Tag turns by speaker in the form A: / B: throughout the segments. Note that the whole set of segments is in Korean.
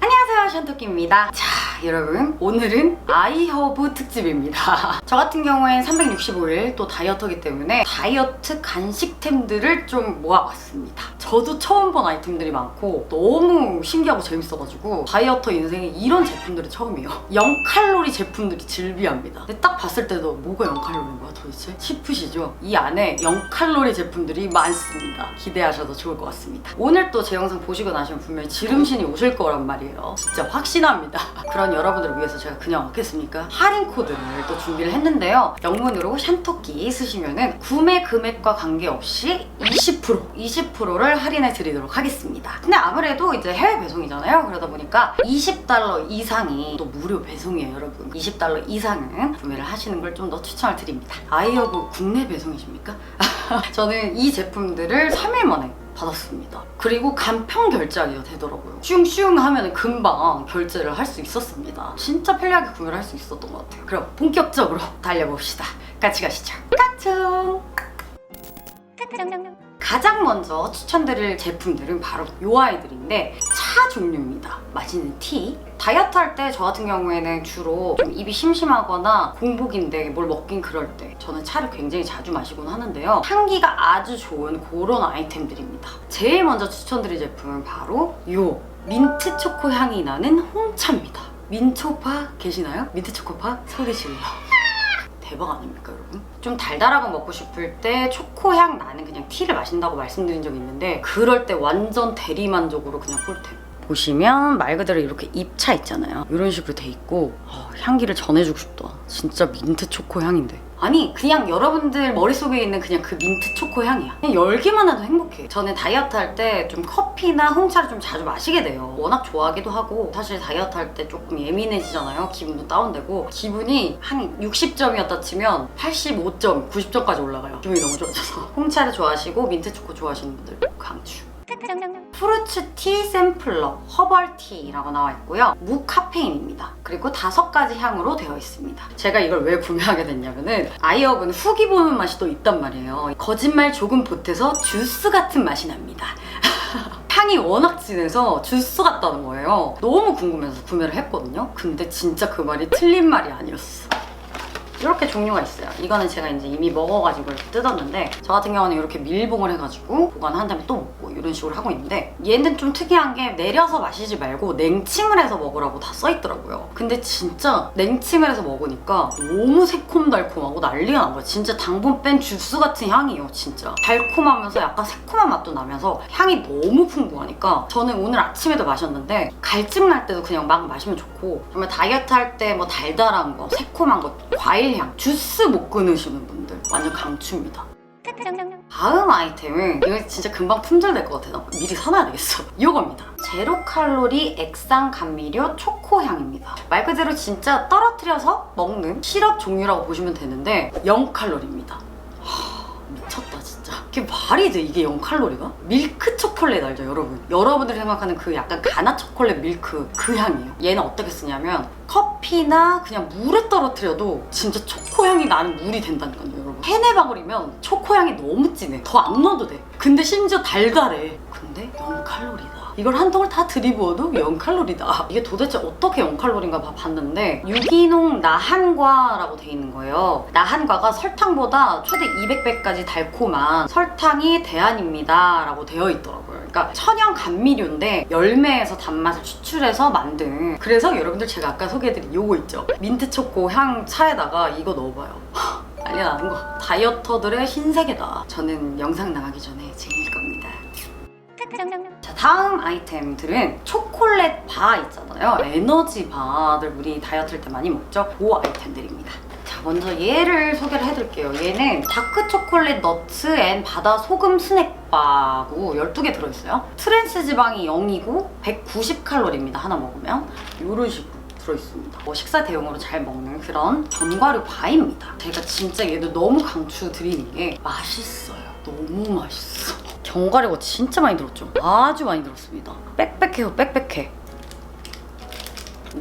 A: 안녕하세요 션토끼입니다. 자 여러분 오늘은 아이허브 특집입니다. 저 같은 경우엔 365일 또 다이어터기 때문에 다이어트 간식템들을 좀 모아봤습니다. 저도 처음 본 아이템들이 많고 너무 신기하고 재밌어가지고 다이어터 인생에 이런 제품들이 처음이에요. 0칼로리 제품들이 즐비합니다. 근데 딱 봤을 때도 뭐가 0칼로리인 거야 도대체? 싶으시죠? 이 안에 0칼로리 제품들이 많습니다. 기대하셔도 좋을 것 같습니다. 오늘 또 제 영상 보시고 나시면 분명히 지름신이 오실 거란 말이에요. 진짜 확신합니다 그런 여러분들을 위해서 제가 그냥 어겠습니까? 할인 코드를 또 준비를 했는데요. 영문으로 샨토끼 쓰시면은 구매 금액과 관계없이 20% 20%를 할인해 드리도록 하겠습니다. 근데 아무래도 이제 해외 배송이잖아요. 그러다 보니까 20달러 이상이 또 무료 배송이에요 여러분. 20달러 이상은 구매를 하시는 걸 좀 더 추천을 드립니다. 아이허브 국내 배송이십니까? 저는 이 제품들을 3일 만에 받았습니다. 그리고 간편 결제하기가 되더라고요. 슝슝 하면 금방 결제를 할 수 있었습니다. 진짜 편리하게 구매를 할 수 있었던 것 같아요. 그럼 본격적으로 달려봅시다. 같이 가시죠. 까꿍! 가장 먼저 추천드릴 제품들은 바로 이 아이들인데 차 종류입니다. 맛있는 티. 다이어트 할 때 저 같은 경우에는 주로 좀 입이 심심하거나 공복인데 뭘 먹긴 그럴 때 저는 차를 굉장히 자주 마시곤 하는데요. 향기가 아주 좋은 그런 아이템들입니다. 제일 먼저 추천드릴 제품은 바로 이 민트 초코 향이 나는 홍차입니다. 민초파 계시나요? 민트 초코파 소리 질러. 대박 아닙니까 여러분? 좀 달달한 거 먹고 싶을 때 초코향 나는 그냥 티를 마신다고 말씀드린 적이 있는데 그럴 때 완전 대리만족으로 그냥 꿀템. 보시면 말 그대로 이렇게 입차 있잖아요. 이런 식으로 돼 있고 아, 향기를 전해주고 싶다. 진짜 민트 초코 향인데 아니 그냥 여러분들 머릿속에 있는 그냥 그 민트 초코 향이야. 그냥 열기만 해도 행복해. 저는 다이어트 할 때 좀 커피나 홍차를 좀 자주 마시게 돼요. 워낙 좋아하기도 하고 사실 다이어트 할 때 조금 예민해지잖아요. 기분도 다운되고. 기분이 한 60점이었다 치면 85점, 90점까지 올라가요. 기분이 너무 좋아져서. 홍차를 좋아하시고 민트 초코 좋아하시는 분들 강추 프루츠 티 샘플러 허벌 티라고 나와 있고요. 무카페인입니다. 그리고 다섯 가지 향으로 되어 있습니다. 제가 이걸 왜 구매하게 됐냐면은 아이업은 후기 보는 맛이 또 있단 말이에요. 거짓말 조금 보태서 주스 같은 맛이 납니다. 향이 워낙 진해서 주스 같다는 거예요. 너무 궁금해서 구매를 했거든요. 근데 진짜 그 말이 틀린 말이 아니었어. 이렇게 종류가 있어요. 이거는 제가 이제 이미 먹어가지고 이렇게 뜯었는데 저 같은 경우는 이렇게 밀봉을 해가지고 보관한 다음에 또 먹고 이런 식으로 하고 있는데 얘는 좀 특이한 게 내려서 마시지 말고 냉침을 해서 먹으라고 다 써있더라고요. 근데 진짜 냉침을 해서 먹으니까 너무 새콤달콤하고 난리가 난 거예요. 진짜 당분 뺀 주스 같은 향이에요, 진짜. 달콤하면서 약간 새콤한 맛도 나면서 향이 너무 풍부하니까 저는 오늘 아침에도 마셨는데 갈증 날 때도 그냥 막 마시면 좋고 정말 다이어트 할 때 뭐 달달한 거, 새콤한 거, 과일 향, 주스 못 끊으시는 분들 완전 강추입니다. 다음 아이템은 이거 진짜 금방 품절될 것 같아서 미리 사놔야 되겠어. 이겁니다. 제로 칼로리 액상 감미료 초코 향입니다. 말 그대로 진짜 떨어뜨려서 먹는 시럽 종류라고 보시면 되는데 0 칼로리입니다. 미쳤다 진짜 이게 말이 돼 이게 0칼로리가? 밀크 초콜릿 알죠 여러분? 여러분들이 생각하는 그 약간 가나 초콜릿 밀크 그 향이에요 얘는 어떻게 쓰냐면 커피나 그냥 물에 떨어뜨려도 진짜 초코 향이 나는 물이 된다니까요 여러분 세네 방울이면 초코 향이 너무 진해 더 안 넣어도 돼 근데 심지어 달달해 근데 0칼로리다 이걸 한 통을 다 들이부어도 0칼로리다. 이게 도대체 어떻게 0칼로리인가 봐 봤는데 유기농 나한과라고 돼 있는 거예요. 나한과가 설탕보다 최대 200배까지 달콤한 설탕이 대안입니다. 라고 되어 있더라고요. 그러니까 천연 감미료인데 열매에서 단맛을 추출해서 만든 그래서 여러분들 제가 아까 소개해드린 요거 있죠. 민트 초코 향 차에다가 이거 넣어봐요. 난리 나는 거. 다이어터들의 신세계다. 저는 영상 나가기 전에 챙길 겁니다. 자, 다음 아이템들은 초콜릿 바 있잖아요. 에너지 바들 우리 다이어트 할 때 많이 먹죠? 그 아이템들입니다. 자, 먼저 얘를 소개를 해드릴게요. 얘는 다크 초콜릿 너츠 앤 바다 소금 스낵바고 12개 들어있어요. 트랜스 지방이 0이고 190칼로리입니다. 하나 먹으면. 이런 식으로 들어있습니다. 뭐 식사 대용으로 잘 먹는 그런 견과류 바입니다. 제가 진짜 얘도 너무 강추 드리는 게 맛있어요. 너무 맛있어. 견과류가 진짜 많이 들었죠? 아주 많이 들었습니다. 빽빽해요, 빽빽해.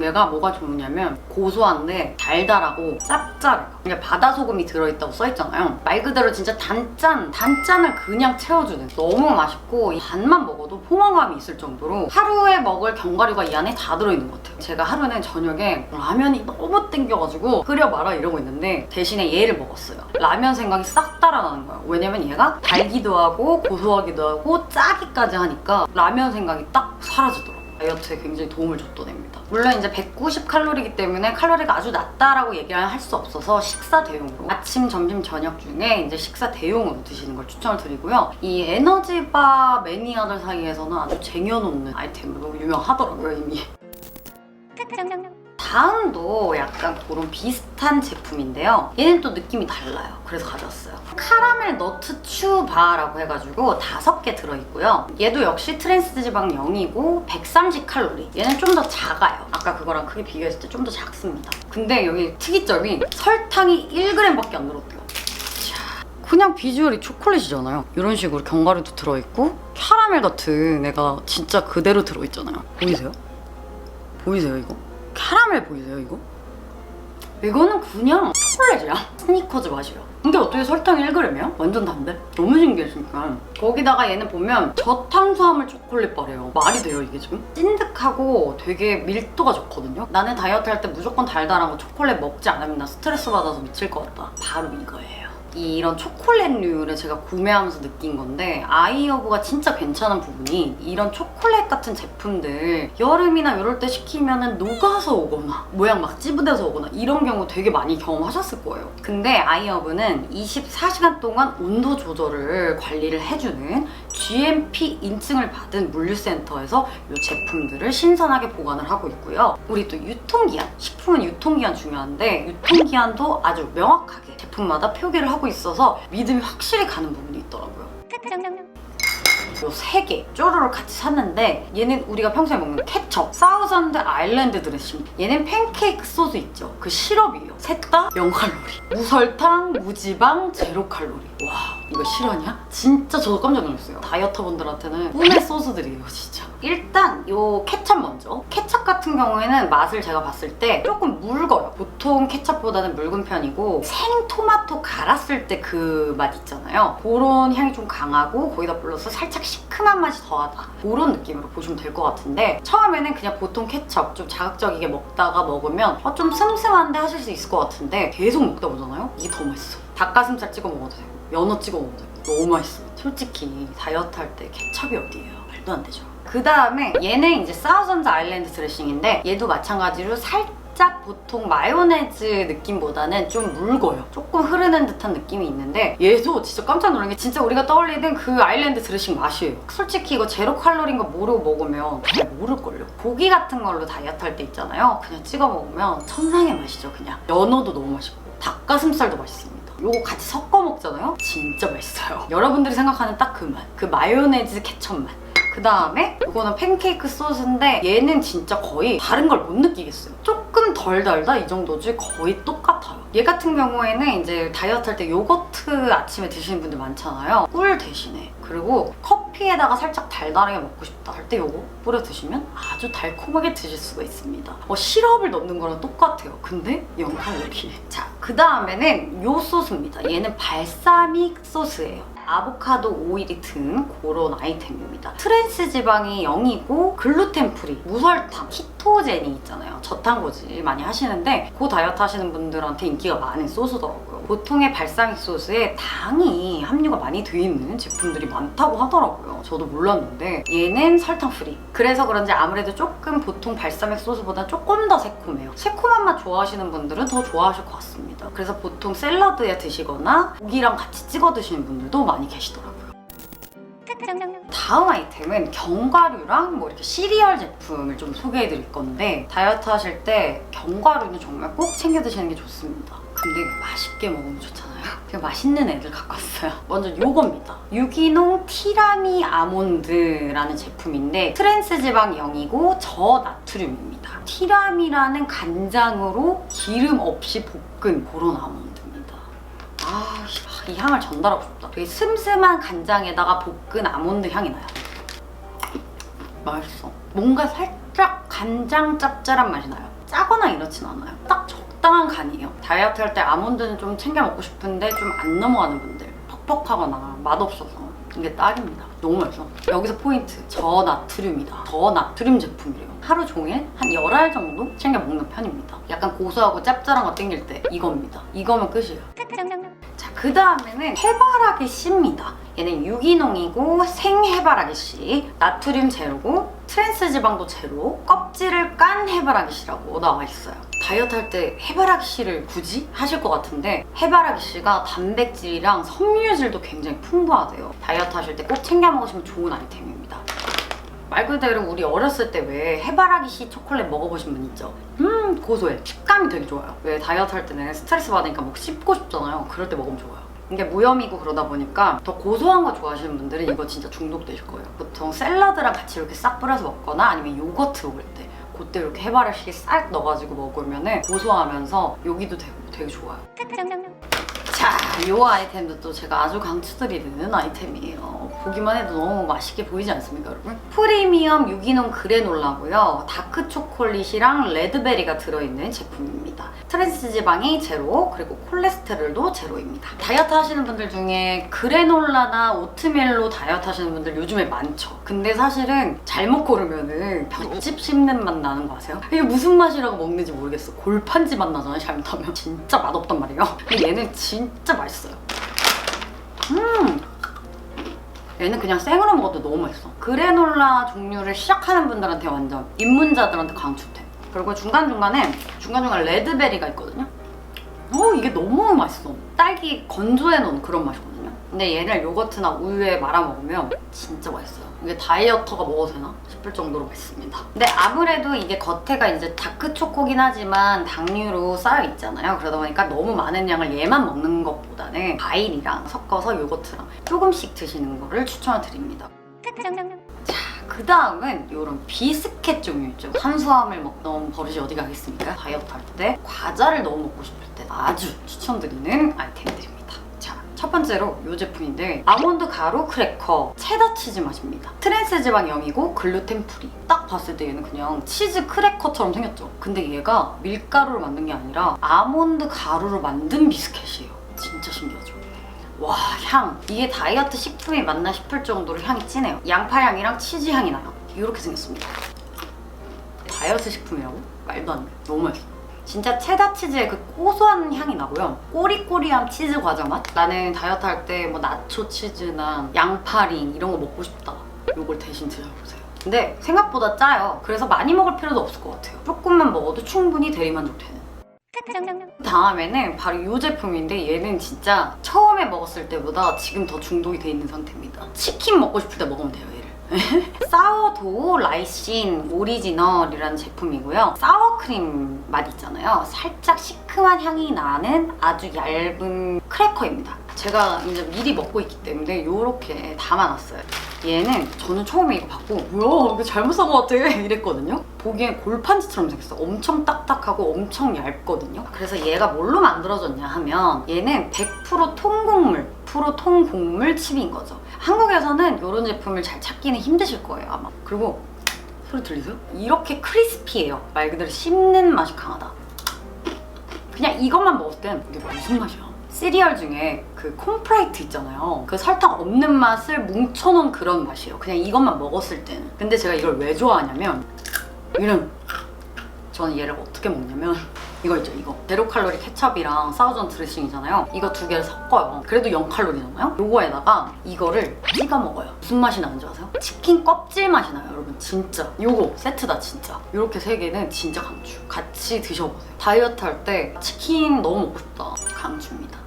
A: 얘가 뭐가 좋으냐면 고소한데 달달하고 짭짤해요. 이게 바다 소금이 들어있다고 써있잖아요. 말 그대로 진짜 단짠, 단짠을 그냥 채워주는 너무 맛있고 이 반만 먹어도 포만감이 있을 정도로 하루에 먹을 견과류가 이 안에 다 들어있는 것 같아요. 제가 하루는 저녁에 라면이 너무 땡겨가지고 끓여 말아 이러고 있는데 대신에 얘를 먹었어요. 라면 생각이 싹 달아나는 거예요. 왜냐면 얘가 달기도 하고 고소하기도 하고 짜기까지 하니까 라면 생각이 딱 사라지더라고요. 다이어트에 굉장히 도움을 줬던 애입니다. 물론 이제 190 칼로리이기 때문에 칼로리가 아주 낮다라고 얘기를 할수 없어서 식사 대용으로 아침, 점심, 저녁 중에 이제 식사 대용으로 드시는 걸 추천을 드리고요. 이 에너지바 매니아들 사이에서는 아주 쟁여놓는 아이템으로 유명하더라고요 이미. 다음도 약간 그런 비슷한 제품인데요. 얘는 또 느낌이 달라요. 그래서 가져왔어요. 카라멜 너트 츄바라고 해가지고 다섯 개 들어있고요. 얘도 역시 트랜스 지방 0이고 130칼로리. 얘는 좀 더 작아요. 아까 그거랑 크게 비교했을 때 좀 더 작습니다. 근데 여기 특이점이 설탕이 1g밖에 안 들었대요. 자, 그냥 비주얼이 초콜릿이잖아요. 이런 식으로 견과류도 들어있고 캐러멜 같은 애가 진짜 그대로 들어있잖아요. 보이세요? 보이세요 이거? 캐러멜 보이세요 이거? 이거는 그냥 초콜릿이야 스니커즈 맛이야 근데 어떻게 설탕이 1g이야? 완전 단데? 너무 신기했으니까 거기다가 얘는 보면 저탄수화물 초콜릿 바래요 말이 돼요 이게 지금? 찐득하고 되게 밀도가 좋거든요 나는 다이어트 할 때 무조건 달달한 거 초콜릿 먹지 않으면 나 스트레스 받아서 미칠 것 같다 바로 이거예요 이런 초콜릿류를 제가 구매하면서 느낀 건데 아이어브가 진짜 괜찮은 부분이 이런 초콜릿 같은 제품들 여름이나 이럴 때 시키면은 녹아서 오거나 모양 막 찌부돼서 오거나 이런 경우 되게 많이 경험하셨을 거예요. 근데 아이어브는 24시간 동안 온도 조절을 관리를 해주는 GMP 인증을 받은 물류센터에서 이 제품들을 신선하게 보관을 하고 있고요. 우리 또 유통기한, 식품은 유통기한 중요한데 유통기한도 아주 명확하게 제품마다 표기를 하고 있어서 믿음이 확실히 가는 부분이 있더라고요. 요세개 쪼르르 같이 샀는데 얘는 우리가 평소에 먹는 케첩, 사우전드 아일랜드 드레싱. 얘는 팬케이크 소스 있죠? 그 시럽이에요. 셋 다 0칼로리. 무설탕, 무지방, 제로 칼로리. 와 이거 실화냐? 진짜 저도 깜짝 놀랐어요. 다이어터 분들한테는 꿈의 소스들이에요 진짜. 일단 요 케첩 먼저. 케첩 같은 경우에는 맛을 제가 봤을 때 조금 묽어요. 보통 케첩보다는 묽은 편이고 생 토마토 갈았을 때 그 맛 있잖아요. 그런 향이 좀 강하고 거기다 플러스 살짝 시큼한 맛이 더하다. 그런 느낌으로 보시면 될 것 같은데 처음에는 그냥 보통 케첩 좀 자극적이게 먹다가 먹으면 어, 좀 슴슴한데 하실 수 있을 것 같은데 계속 먹다 보잖아요? 이게 더 맛있어. 닭가슴살 찍어 먹어도 되고 연어 찍어 되고 너무 맛있어 솔직히 다이어트 할 때 케첩이 어디예요 말도 안 되죠 그 다음에 얘는 이제 사우전드 아일랜드 드레싱인데 얘도 마찬가지로 살짝 보통 마요네즈 느낌보다는 좀 묽어요. 조금 흐르는 듯한 느낌이 있는데 얘도 진짜 깜짝 놀란 게 진짜 우리가 떠올리는 그 아일랜드 드레싱 맛이에요. 솔직히 이거 제로 칼로리인 거 모르고 먹으면 잘 모를걸요. 고기 같은 걸로 다이어트 할 때 있잖아요. 그냥 찍어 먹으면 천상의 맛이죠 그냥. 연어도 너무 맛있고 닭가슴살도 맛있습니다. 요거 같이 섞어 먹잖아요? 진짜 맛있어요. 여러분들이 생각하는 딱 그 맛. 그 마요네즈 케첩 맛. 그 다음에 이거는 팬케이크 소스인데 얘는 진짜 거의 다른 걸 못 느끼겠어요. 조금 덜 달다 이 정도지 거의 똑같아요. 얘 같은 경우에는 이제 다이어트 할 때 요거트 아침에 드시는 분들 많잖아요. 꿀 대신에. 그리고 커피에다가 살짝 달달하게 먹고 싶다 할 때 요거 뿌려 드시면 아주 달콤하게 드실 수가 있습니다. 어, 시럽을 넣는 거랑 똑같아요. 근데 0칼로리. 자, 그 다음에는 요 소스입니다. 얘는 발사믹 소스예요. 아보카도 오일이 든 그런 아이템입니다. 트랜스 지방이 0이고 글루텐 프리, 무설탕, 키 토제니 있잖아요. 저탄고지 많이 하시는데 그 다이어트 하시는 분들한테 인기가 많은 소스더라고요. 보통의 발사믹 소스에 당이 함유가 많이 돼 있는 제품들이 많다고 하더라고요. 저도 몰랐는데 얘는 설탕 프리. 그래서 그런지 아무래도 조금 보통 발사믹 소스보다 조금 더 새콤해요. 새콤한 맛 좋아하시는 분들은 더 좋아하실 것 같습니다. 그래서 보통 샐러드에 드시거나 고기랑 같이 찍어 드시는 분들도 많이 계시더라고요. 다음 아이템은 견과류랑 뭐 이렇게 시리얼 제품을 좀 소개해 드릴 건데 다이어트 하실 때 견과류는 정말 꼭 챙겨 드시는 게 좋습니다. 근데 맛있게 먹으면 좋잖아요. 그냥 맛있는 애들 갖고 왔어요. 먼저 요겁니다. 유기농 티라미 아몬드라는 제품인데 트랜스 지방 0이고 저나트륨입니다. 티라미라는 간장으로 기름 없이 볶은 그런 아몬드입니다. 아, 이 향을 전달하고 싶다. 되게 슴슴한 간장에다가 볶은 아몬드 향이 나요. 맛있어. 뭔가 살짝 간장 짭짤한 맛이 나요. 짜거나 이렇진 않아요. 딱 적당한 간이에요. 다이어트 할 때 아몬드는 좀 챙겨 먹고 싶은데 좀 안 넘어가는 분들. 퍽퍽하거나 맛없어서 이게 딱입니다. 너무 맛있어. 여기서 포인트. 저나트륨이다. 저나트륨 제품이래요. 하루 종일 한 열알 정도 챙겨 먹는 편입니다. 약간 고소하고 짭짤한 거 땡길 때 이겁니다. 이거면 끝이에요. 자, 그 다음에는 해바라기 씨입니다. 얘는 유기농이고 생해바라기 씨, 나트륨 제로고 트랜스 지방도 제로, 껍질을 깐 해바라기 씨라고 나와 있어요. 다이어트 할 때 해바라기 씨를 굳이 하실 것 같은데 해바라기 씨가 단백질이랑 섬유질도 굉장히 풍부하대요. 다이어트 하실 때 꼭 챙겨 먹으시면 좋은 아이템입니다. 말 그대로 우리 어렸을 때 왜 해바라기 씨 초콜릿 먹어보신 분 있죠? 음 고소해. 식감이 되게 좋아요. 왜 다이어트 할 때는 스트레스 받으니까 막 씹고 싶잖아요. 그럴 때 먹으면 좋아요. 이게 무염이고 그러다 보니까 더 고소한 거 좋아하시는 분들은 이거 진짜 중독되실 거예요. 보통 샐러드랑 같이 이렇게 싹 뿌려서 먹거나 아니면 요거트 먹을 때 그때 이렇게 해바라기 싹 넣어가지고 먹으면 고소하면서 요기도 되고 되게 좋아요. 자, 이 아이템도 또 제가 아주 강추드리는 아이템이에요. 보기만 해도 너무 맛있게 보이지 않습니까, 여러분? 프리미엄 유기농 그래놀라고요. 다크 초콜릿이랑 레드베리가 들어있는 제품입니다. 트랜스 지방이 제로, 그리고 콜레스테롤도 제로입니다. 다이어트 하시는 분들 중에 그래놀라나 오트밀로 다이어트 하시는 분들 요즘에 많죠. 근데 사실은 잘못 고르면은 볏짚 씹는 맛 나는 거 아세요? 이게 무슨 맛이라고 먹는지 모르겠어. 골판지 맛 나잖아요, 잘못하면. 진짜 맛없단 말이에요. 얘는 진짜 맛있어요. 음! 얘는 그냥 생으로 먹어도 너무 맛있어. 그래놀라 종류를 시작하는 분들한테 완전 입문자들한테 강추템. 그리고 중간중간에 중간중간 레드베리가 있거든요. 어 이게 너무 맛있어. 딸기 건조해 놓은 그런 맛이거든요. 근데 얘를 요거트나 우유에 말아 먹으면 진짜 맛있어요. 이게 다이어터가 먹어도 되나 싶을 정도로 맛있습니다. 근데 아무래도 이게 겉에가 이제 다크 초코긴 하지만 당류로 쌓여 있잖아요. 그러다 보니까 너무 많은 양을 얘만 먹는 것보다는 과일이랑 섞어서 요거트랑 조금씩 드시는 거를 추천을 드립니다. 그 다음은 이런 비스켓 종류 있죠. 탄수화물 먹던 버릇이 어디 가겠습니까? 다이어트 할 때 과자를 너무 먹고 싶을 때 아주 추천드리는 아이템들입니다. 자, 첫 번째로 이 제품인데 아몬드 가루 크래커 체다 치즈 맛입니다. 트랜스 지방 0이고 글루텐 프리. 딱 봤을 때 얘는 그냥 치즈 크래커처럼 생겼죠. 근데 얘가 밀가루로 만든 게 아니라 아몬드 가루로 만든 비스켓이에요. 진짜 신기하죠. 와, 향. 이게 다이어트 식품이 맞나 싶을 정도로 향이 진해요. 양파 향이랑 치즈 향이 나요. 이렇게 생겼습니다. 다이어트 식품이라고? 말도 안 돼. 너무 맛있어. 진짜 체다 치즈의 그 고소한 향이 나고요. 꼬리꼬리한 치즈 과자 맛? 나는 다이어트 할 때 뭐 나초 치즈나 양파링 이런 거 먹고 싶다. 요걸 대신 드셔보세요. 근데 생각보다 짜요. 그래서 많이 먹을 필요도 없을 것 같아요. 조금만 먹어도 충분히 대리만족 되는. 다음에는 바로 이 제품인데 얘는 진짜 처음에 먹었을 때보다 지금 더 중독이 돼 있는 상태입니다. 치킨 먹고 싶을 때 먹으면 돼요, 얘를. 사워도우 라이신 오리지널이라는 제품이고요. 사워크림 맛 있잖아요. 살짝 시큼한 향이 나는 아주 얇은 크래커입니다. 제가 이제 미리 먹고 있기 때문에 이렇게 담아놨어요. 얘는 저는 처음에 이거 받고 뭐야 이거 잘못 산 것 같아 이랬거든요. 보기엔 골판지처럼 생겼어. 엄청 딱딱하고 엄청 얇거든요. 그래서 얘가 뭘로 만들어졌냐 하면 얘는 100% 통곡물, 프로 통곡물 칩인 거죠. 한국에서는 이런 제품을 잘 찾기는 힘드실 거예요 아마. 그리고 소리 들리세요? 이렇게 크리스피해요. 말 그대로 씹는 맛이 강하다. 그냥 이것만 먹을 땐 이게 무슨 맛이야? 시리얼 중에 그 콤프라이트 있잖아요. 그 설탕 없는 맛을 뭉쳐놓은 그런 맛이에요. 그냥 이것만 먹었을 때는. 근데 제가 이걸 왜 좋아하냐면 이런 저는 얘를 어떻게 먹냐면 이거 있죠? 이거. 제로 칼로리 케첩이랑 사우전 드레싱이잖아요. 이거 두 개를 섞어요. 그래도 0칼로리잖아요? 요거에다가 이거를 찍어 먹어요. 무슨 맛이 나는지 아세요? 치킨 껍질 맛이 나요 여러분. 진짜. 요거. 세트다 진짜. 이렇게 세 개는 진짜 강추. 같이 드셔보세요. 다이어트 할 때 치킨 너무 먹고 싶다. 강추입니다.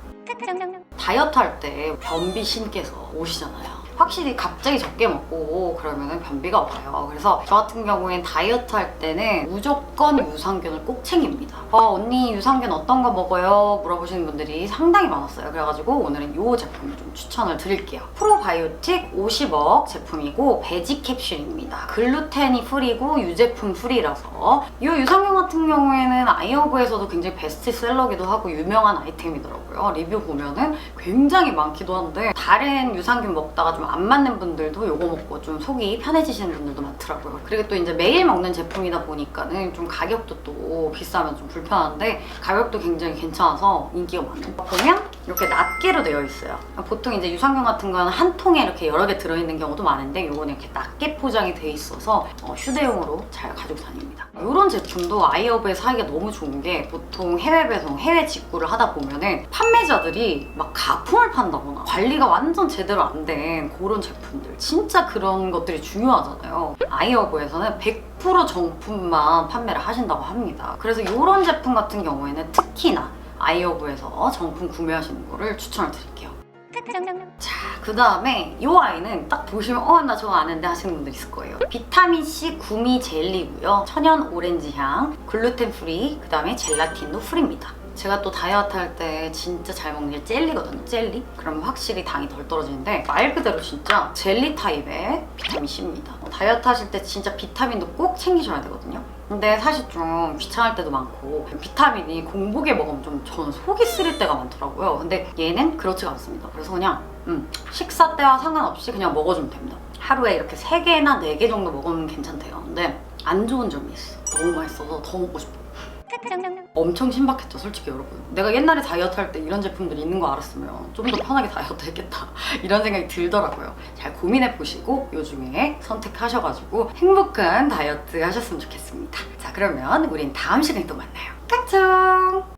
A: 다이어트 할 때 변비 신께서 오시잖아요. 확실히 갑자기 적게 먹고 그러면 변비가 와요. 그래서 저 같은 경우엔 다이어트 할 때는 무조건 유산균을 꼭 챙깁니다. 어, 언니 유산균 어떤 거 먹어요? 물어보시는 분들이 상당히 많았어요. 그래가지고 오늘은 이 제품을 좀 추천을 드릴게요. 프로바이오틱 50억 제품이고 베지 캡슐입니다. 글루텐이 프리고 유제품 프리라서 이 유산균 같은 경우에는 아이허브에서도 굉장히 베스트셀러기도 하고 유명한 아이템이더라고요. 리뷰 보면은 굉장히 많기도 한데 다른 유산균 먹다가 좀안 맞는 분들도 이거 먹고 좀 속이 편해지시는 분들도 많더라고요. 그리고 또 이제 매일 먹는 제품이다 보니까는 좀 가격도 또 비싸면 좀 불편한데 가격도 굉장히 괜찮아서 인기가 많아요. 보면 이렇게 낱개로 되어 있어요. 보통 이제 유산균 같은 건한 통에 이렇게 여러 개 들어있는 경우도 많은데 이거는 이렇게 낱개 포장이 돼 있어서 어, 휴대용으로 잘 가지고 다닙니다. 이런 제품도 아이허브에 사기가 너무 좋은 게 보통 해외 배송, 해외 직구를 하다 보면은 판매자들이 막 가품을 판다거나 관리가 완전 제대로 안된 그런 제품들 진짜 그런 것들이 중요하잖아요. 아이허브에서는 100% 정품만 판매를 하신다고 합니다. 그래서 이런 제품 같은 경우에는 특히나 아이허브에서 정품 구매하시는 거를 추천을 드릴게요. 자, 그 다음에 이 아이는 딱 보시면 어, 나 저거 아는데 하시는 분들 있을 거예요. 비타민C 구미 젤리고요. 천연 오렌지 향, 글루텐 프리, 그 다음에 젤라틴도 프리입니다. 제가 또 다이어트 할 때 진짜 잘 먹는 게 젤리거든요, 젤리. 그러면 확실히 당이 덜 떨어지는데 말 그대로 진짜 젤리 타입의 비타민C입니다. 다이어트 하실 때 진짜 비타민도 꼭 챙기셔야 되거든요. 근데 사실 좀 귀찮을 때도 많고 비타민이 공복에 먹으면 좀 저는 속이 쓰릴 때가 많더라고요. 근데 얘는 그렇지가 않습니다. 그래서 그냥 음, 식사 때와 상관없이 그냥 먹어주면 됩니다. 하루에 이렇게 3개나 4개 정도 먹으면 괜찮대요. 근데 안 좋은 점이 있어. 너무 맛있어서 더 먹고 싶어. 엄청 신박했죠, 솔직히 여러분. 내가 옛날에 다이어트 할 때 이런 제품들이 있는 거 알았으면 좀 더 편하게 다이어트 했겠다. 이런 생각이 들더라고요. 잘 고민해 보시고 요 중에 선택하셔가지고 행복한 다이어트 하셨으면 좋겠습니다. 자, 그러면 우린 다음 시간에 또 만나요. 깍청!